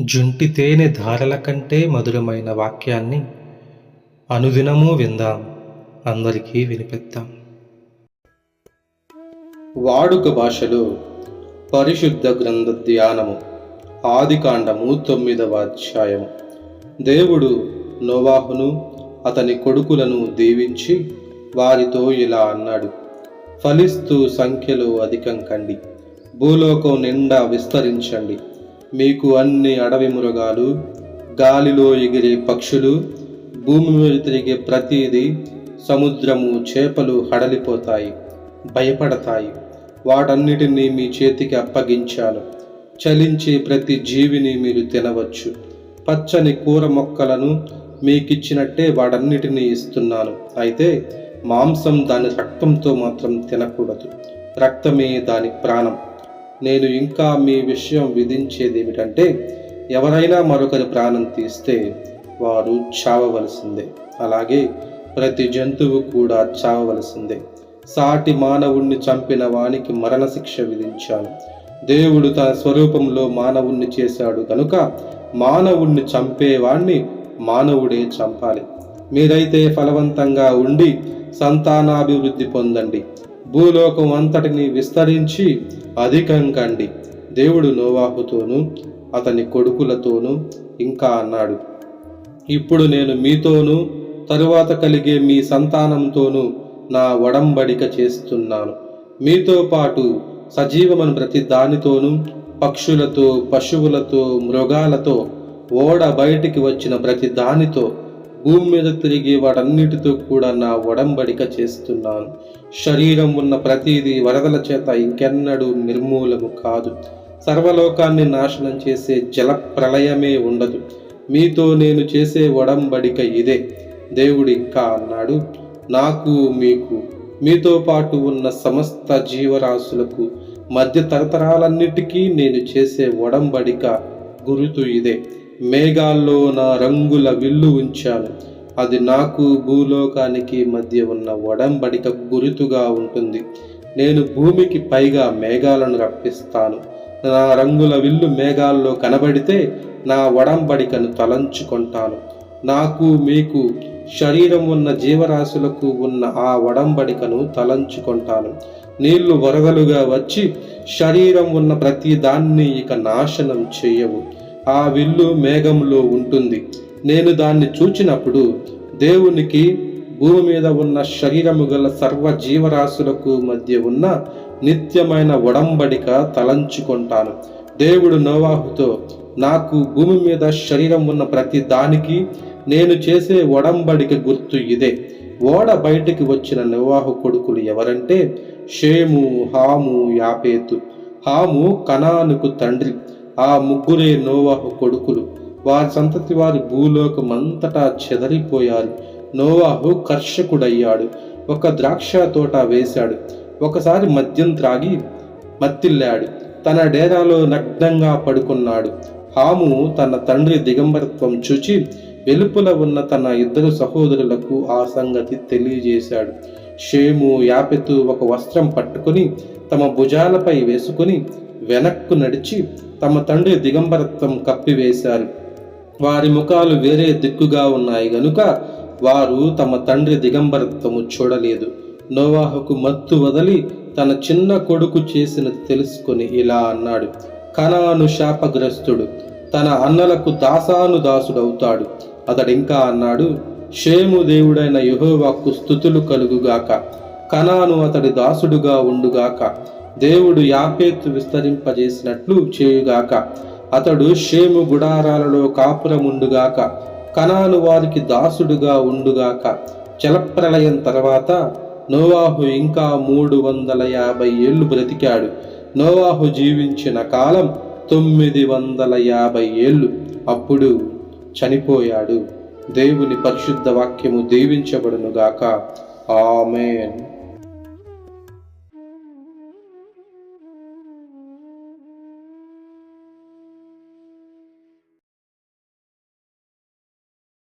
జుంటి తేనె ధారల కంటే మధురమైన వాక్యాన్ని అనుదినము విందాం. అందరికీ వినిపిద్దాం. వాడుక భాషలో పరిశుద్ధ గ్రంథ ధ్యానము ఆదికాండము తొమ్మిదవ అధ్యాయము. దేవుడు నోవాహును అతని కొడుకులను దీవించి వారితో ఇలా అన్నాడు ఫలిస్తూ సంఖ్యలో అధికం కండి భూలోకం నిండా విస్తరించండి. మీకు అన్ని అడవి మృగాలు గాలిలో ఎగిరే పక్షులు భూమి మీద తిరిగే ప్రతిదీ సముద్రము చేపలు హడలిపోతాయి భయపడతాయి. వాటన్నిటినీ మీ చేతికి అప్పగించాను. చలించే ప్రతి జీవిని మీరు తినవచ్చు. పచ్చని కూర మొక్కలను మీకిచ్చినట్టే వాటన్నిటినీ ఇస్తున్నాను. అయితే మాంసం దాని రక్తంతో మాత్రం తినకూడదు. రక్తమే దాని ప్రాణం. నేను ఇంకా మీ విషయం విధించేది ఏమిటంటే ఎవరైనా మరొకరి ప్రాణం తీస్తే వారు చావవలసిందే. అలాగే ప్రతి జంతువు కూడా చావవలసిందే. సాటి మానవుణ్ణి చంపిన వానికి మరణశిక్ష విధించాను. దేవుడు తన స్వరూపంలో మానవుణ్ణి చేశాడు కనుక మానవుణ్ణి చంపేవాణ్ణి మానవుడే చంపాలి. మీరైతే ఫలవంతంగా ఉండి సంతానాభివృద్ధి పొందండి. భూలోకం అంతటిని విస్తరించి అధికం కండి దేవుడు నోవాహుతోనూ అతని కొడుకులతోనూ ఇంకా అన్నాడు. ఇప్పుడు నేను మీతోనూ తరువాత కలిగే మీ సంతానంతోనూ నా ఒడంబడిక చేస్తున్నాను. మీతో పాటు సజీవమని ప్రతి దానితోనూ పక్షులతో పశువులతో మృగాలతో ఓడ బయటికి వచ్చిన ప్రతి దానితో భూమి మీద తిరిగి వాటన్నిటితో కూడా నా ఒడంబడిక చేస్తున్నాను. శరీరం ఉన్న ప్రతిదీ వరదల చేత ఇంకెన్నడూ నిర్మూలము కాదు. సర్వలోకాన్ని నాశనం చేసే జల ప్రళయమే ఉండదు. మీతో నేను చేసే ఒడంబడిక ఇదే. దేవుడు ఇంకా అన్నాడు నాకు మీకు. మీతో పాటు ఉన్న సమస్త జీవరాశులకు మధ్య తరతరాలన్నిటికీ నేను చేసే ఒడంబడిక గురుతు ఇదే. మేఘాల్లో నా రంగుల విల్లు ఉంచాను. అది నాకు భూలోకానికి మధ్య ఉన్న ఒడంబడిక గురుతుగా ఉంటుంది. నేను భూమికి పైగా మేఘాలను రప్పిస్తాను. నా రంగుల విల్లు మేఘాల్లో కనబడితే నా వడంబడికను తలంచుకుంటాను. నాకు మీకు శరీరం ఉన్న జీవరాశులకు ఉన్న ఆ వడంబడికను తలంచుకుంటాను. నీళ్ళు వరదలుగా వచ్చి శరీరం ఉన్న ప్రతి దాన్ని ఇక నాశనం చేయవు. ఆ విల్లు మేఘంలో ఉంటుంది. నేను దాన్ని చూచినప్పుడు దేవునికి భూమి మీద ఉన్న శరీరము గల సర్వ జీవరాశులకు మధ్య ఉన్న నిత్యమైన ఒడంబడిక తలంచుకుంటాను. దేవుడు నోవాహుతో నాకు భూమి మీద శరీరం ఉన్న ప్రతి దానికి నేను చేసే ఒడంబడిక గుర్తు ఇదే. ఓడ బయటికి వచ్చిన నోవాహు కొడుకులు ఎవరంటే షేము హాము యాపేతు. హాము కనానుకు తండ్రి. ఆ ముగ్గురే నోవాహు కొడుకులు. వారి సంతతి వారి భూలోకమంతటా చెదరిపోయారు. నోవాహు కర్షకుడయ్యాడు. ఒక ద్రాక్ష తోట వేశాడు. ఒకసారి మద్యం త్రాగి మత్తిల్లాడు. తన డేరాలో నగ్నంగా పడుకున్నాడు. హాము తన తండ్రి దిగంబరత్వం చూచి వెలుపల ఉన్న తన ఇద్దరు సహోదరులకు ఆ సంగతి తెలియజేశాడు. షేము యాపెతు ఒక వస్త్రం పట్టుకుని తమ భుజాలపై వేసుకుని వెనక్కు నడిచి తమ తండ్రి దిగంబరత్వం కప్పివేశారు. వారి ముఖాలు వేరే దిక్కుగా ఉన్నాయి గనుక వారు తమ తండ్రి దిగంబరత్వము చూడలేదు. నోవాహుకు మత్తు వదలి తన చిన్న కొడుకు చేసినది తెలుసుకొని ఇలా అన్నాడు కణాను శాపగ్రస్తుడు తన అన్నలకు దాసాను దాసుడవుతాడు అతడింకా అన్నాడు షేము దేవుడైన యహోవాకు స్థుతులు కలుగుగాక కణాను అతడి దాసుడుగా ఉండుగాక దేవుడు యాపేతు విస్తరింపజేసినట్లు చేయుగాక. అతడు షేము గుడారాలలో కాపురముండుగాక కణాలు వారికి దాసుడుగా ఉండుగాక. జలప్రలయం తర్వాత నోవాహు ఇంకా మూడు వందల యాభై ఏళ్ళు బ్రతికాడు. నోవాహు జీవించిన కాలం తొమ్మిది వందల యాభై ఏళ్ళు. అప్పుడు చనిపోయాడు. దేవుని పరిశుద్ధ వాక్యము దీవించబడునుగాక. ఆమెన్.